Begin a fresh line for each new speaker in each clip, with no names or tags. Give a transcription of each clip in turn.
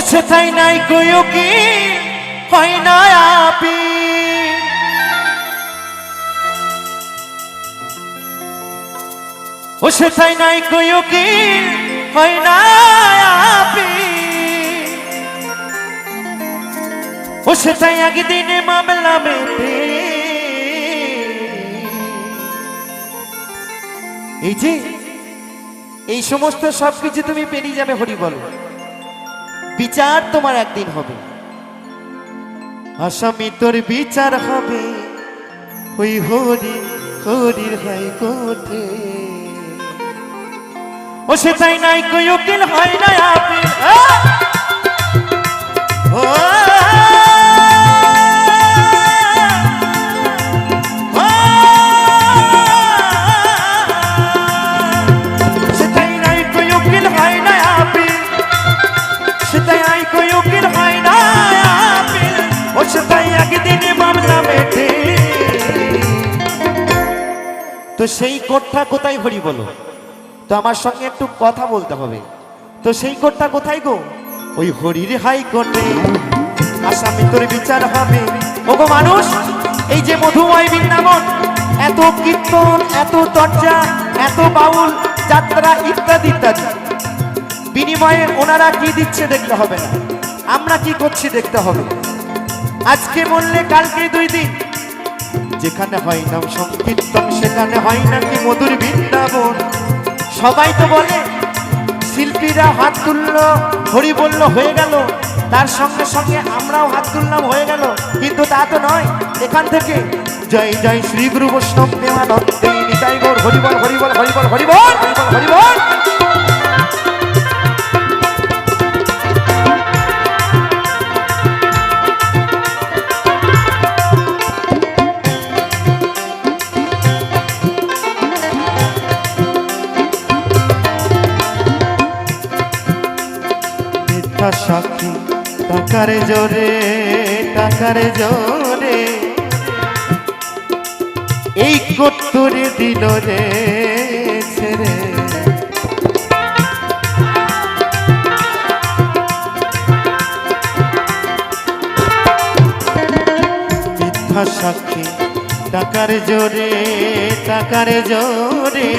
সেথাই নাই কইও কি? হয় না আপি। ও সেথাই নাই কইও কি? হয় না আপি। ও সেটাই একদিনে মামলা মেটে এই যে, এই সমস্ত সবকিছু তুমি পেরিয়ে যাবে হরি বলো। বিচার তোমার একদিন হবে। আসামি তোর বিচার হবে। ওই হরি, হরির হাই কোঠে। ও সে তাই নাই, কই হয় না আপনি? ও তো সেই কোটটা কোথায় হরি বলো? তো আমার সঙ্গে একটু কথা বলতে হবে। তো সেই কোটটা কোথায় গো? ওই হরির হাই কোর্টে আসামি তোর বিচার হবে। ওগো মানুষ, এই যে মধুময় বৃন্দাবন, এত কীর্তন, এত চর্চা এত বাউল, যাত্রা ইত্যাদি ইত্যাদি। বিনিময়ে ওনারা কি দিচ্ছে দেখতে হবে না। আমরা কি করছি দেখতে হবে। আজকে বললে কালকে দুই দিন। যেখানে হয় না সংকীর্তন, সেখানে হয় নাকি মধুর বৃন্দাবন। সবাই তো বলে, শিল্পীরা হাত তুললো, হরি বলল, হয়ে গেল। তার সঙ্গে সঙ্গে আমরাও হাত তুললাম, হয়ে গেল। কিন্তু তা তো নয়, এখান থেকে জয় জয় শ্রী গুরু বৈষ্ণব প্রেমানন্দে নিতাই গৌর হরিবল হরিবল হরিবল হরিবল হরিবল হরিবল। সাক্ষী, টাকারে জোরে টাকারে জোরে। এই কত্তরে দিল রে, ছেড়ে। সাক্ষী, টাকার জোরে টাকার জোরে।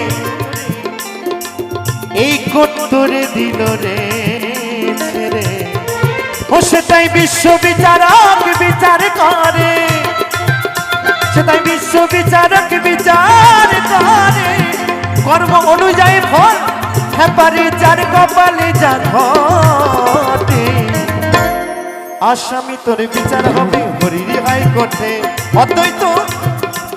এই কত্তরে দিল রে ও সেটাই বিশ্ব বিচারক বিচার করে। সেটাই বিশ্ব বিচারক বিচার করে। কর্ম অনুযায়ী ফল হ্যাপারে যার কপালে যা ঘটে। আসামি তোর বিচার হবে হরির হাইকোর্টে। অদ্বৈত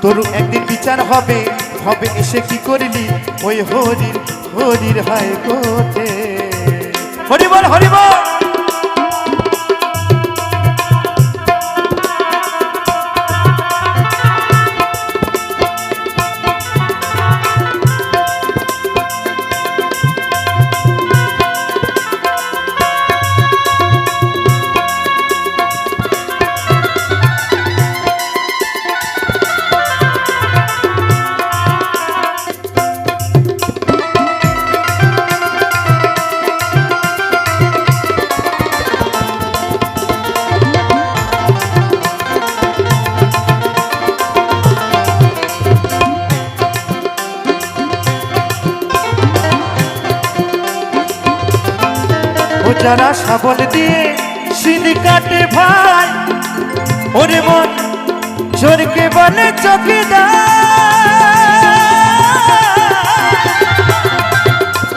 তোর একদিন বিচার হবে। হবে এসে কি করলি ওই হরির হরির হাইকোর্টে? হরি বল! যারা শাবল দিয়ে সিঁড়ি কাটে ভাই। ওরে মন চোরকে বলে চকিদার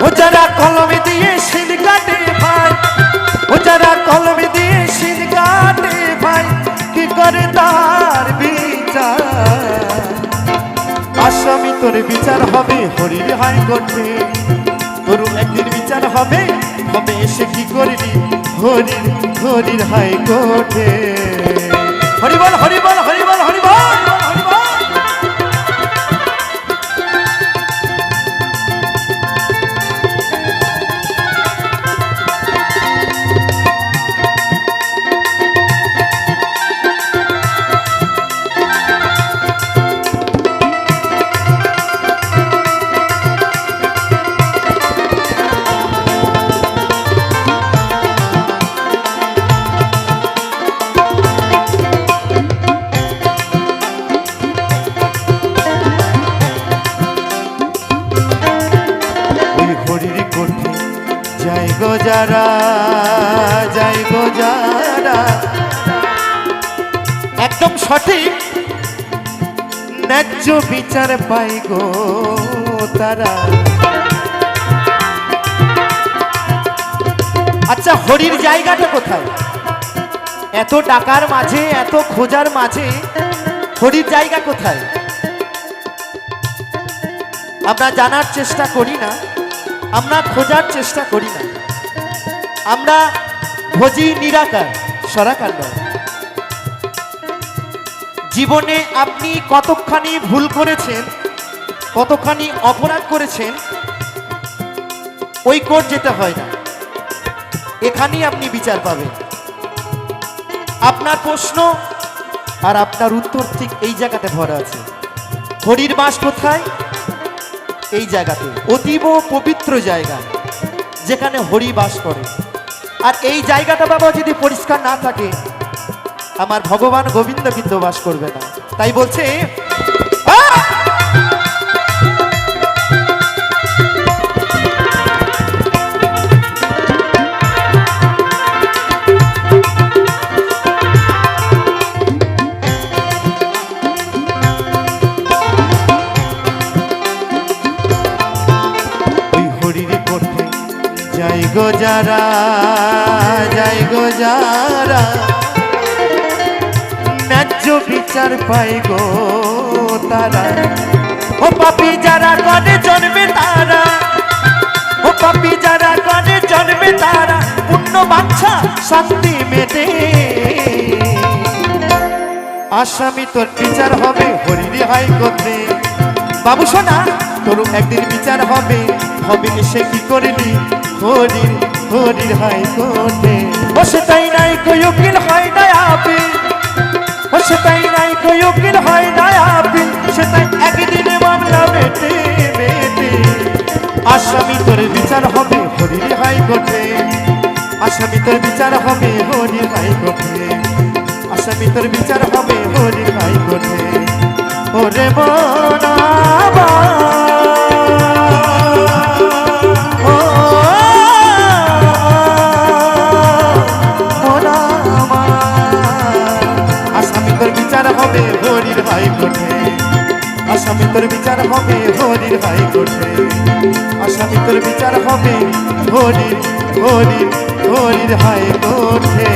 ও যারা কলমে দিয়ে সিঁড়ি কাটে ভাই, ও যারা কলমে দিয়ে সিঁড়ি কাটে ভাই, কি করে তার বিচার? আসামি তোর বিচার হবে, হরির হাইকোর্টে তোর একদিন বিচার হবে। হবে সে কি করলি হরির হরির হাই হরিবল একদম সঠিক। ন্যায্য বিচার পাই গো তারা। আচ্ছা হরির জায়গাটা কোথায়? এত টাকার মাঝে, এত খোঁজার মাঝে হরির জায়গা কোথায়? আমরা জানার চেষ্টা করি না, আমরা খোঁজার চেষ্টা করি না। আমরা ভোজি নিরাকার সরাকার জীবনে আপনি কতখানি ভুল করেছেন, কতখানি অপরাধ করেছেন ওই কোর্ট যেতে হয় না। এখানেই আপনি বিচার পাবেন। আপনার প্রশ্ন আর আপনার উত্তর ঠিক এই জায়গাতে ভরা আছে। হরির বাস কোথায়? এই জায়গাতে। অতীব পবিত্র জায়গা, যেখানে হরি বাস করে। আর এই জায়গাটা বাবা যদি পরিষ্কার না থাকে, আমার ভগবান গোবিন্দ কিন্তু বাস করবে না। তাই বলছে গো যারা, যাই গো যারা। ন্যায্য বিচার পাই গো তারা। ও পাপি যারা গনে জন্মে তারা। ও পাপি যারা গনে জন্মে তারা, পুণ্য বাচ্চা শান্তি মেটে। আসামি তোর বিচার হবে হরিরি হাই করতে বাবু শোনা তোর একদিন বিচার হবে হবে সে কি করলি? হরির হরির হাই করতে ও সেটাই নাই কই উকিল, হয় না আপি ও সেটাই নাই কই উকিল, হয় না আপি সেটাই একদিন মামলা বেটে বেটে। আসামি তোর বিচার হবে হরির হাই করতে আসামি তোর বিচার হবে হরির হাই করতে আসামি তোর বিচার হবে হরি ভাই কোঠে ওরে মনাবা আসামি তোর বিচার হবে হরির হাই কোর্টে আসামি তোর বিচার হবে হরির হরির হরির হাই কোঠে